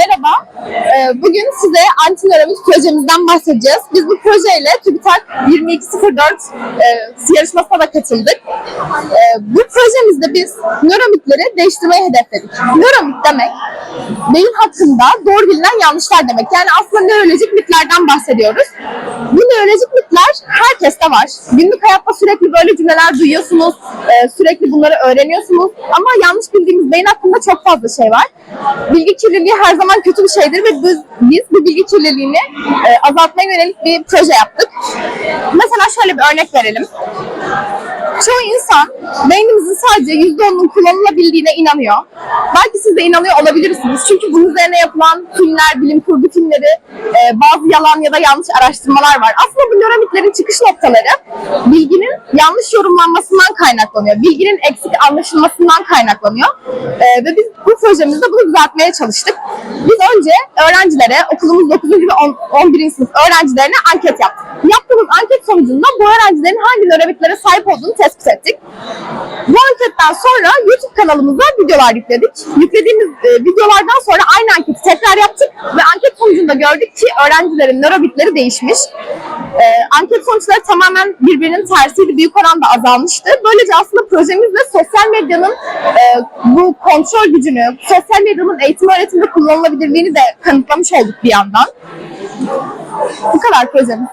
Merhaba. Ee, Bugün size antinöramik projemizden bahsedeceğiz. Biz bu projeyle TÜBİTAK 2204 e, yarışmasına da katıldık. E, Bu projemizde biz nöromitleri değiştirmeyi hedefledik. Nöromit demek beyin hakkında doğru bilinen yanlışlar demek. Yani aslında nörolojik mitlerden bahsediyoruz. Bu nörolojik mitler herkeste var. Günlük hayatta sürekli böyle cümleler duyuyorsunuz. e, Sürekli bunları öğreniyorsunuz. Ama yanlış bildiğimiz beyin hakkında çok fazla şey var. Bilgi kirliliği her zaman kötü bir şeydir ve biz, biz bu bilgi kirliliğini e, azaltmaya yönelik bir proje yaptık. Mesela şöyle bir örnek verelim. Çoğu insan beynimizin sadece %10'unun kullanılabildiğine inanıyor. Belki siz de inanıyor olabilirsiniz. Çünkü bunun üzerine yapılan filmler, bilim kurgu filmleri, e, bazı yalan ya da yanlış araştırmalar var. Aslında bu nöromitlerin çıkış noktaları bilginin yanlış yorumlanmasından kaynaklanıyor. Bilginin eksik anlaşılmasından kaynaklanıyor. E, ve biz bu projemizde bunu düzeltmeye çalıştık. Biz önce öğrencilere, okulumuz 9. ve 10, 11. sınıf öğrencilerine anket yaptık. Yaptığımız anket sonucunda bu öğrencilerin hangi nöromitlere sahip olduğunu tespit ettik. Bu anketten sonra YouTube kanalımıza videolar yükledik. Yüklediğimiz e, videolardan sonra aynı anketi tekrar yaptık ve sonucunda gördük ki öğrencilerin nörobitleri değişmiş. E, anket sonuçları tamamen birbirinin tersiydi. Büyük oranda azalmıştı. Böylece aslında projemizle sosyal medyanın e, bu kontrol gücünü, sosyal medyanın eğitim öğretimde kullanılabilirliğini de kanıtlamış olduk bir yandan. Bu kadar projemiz.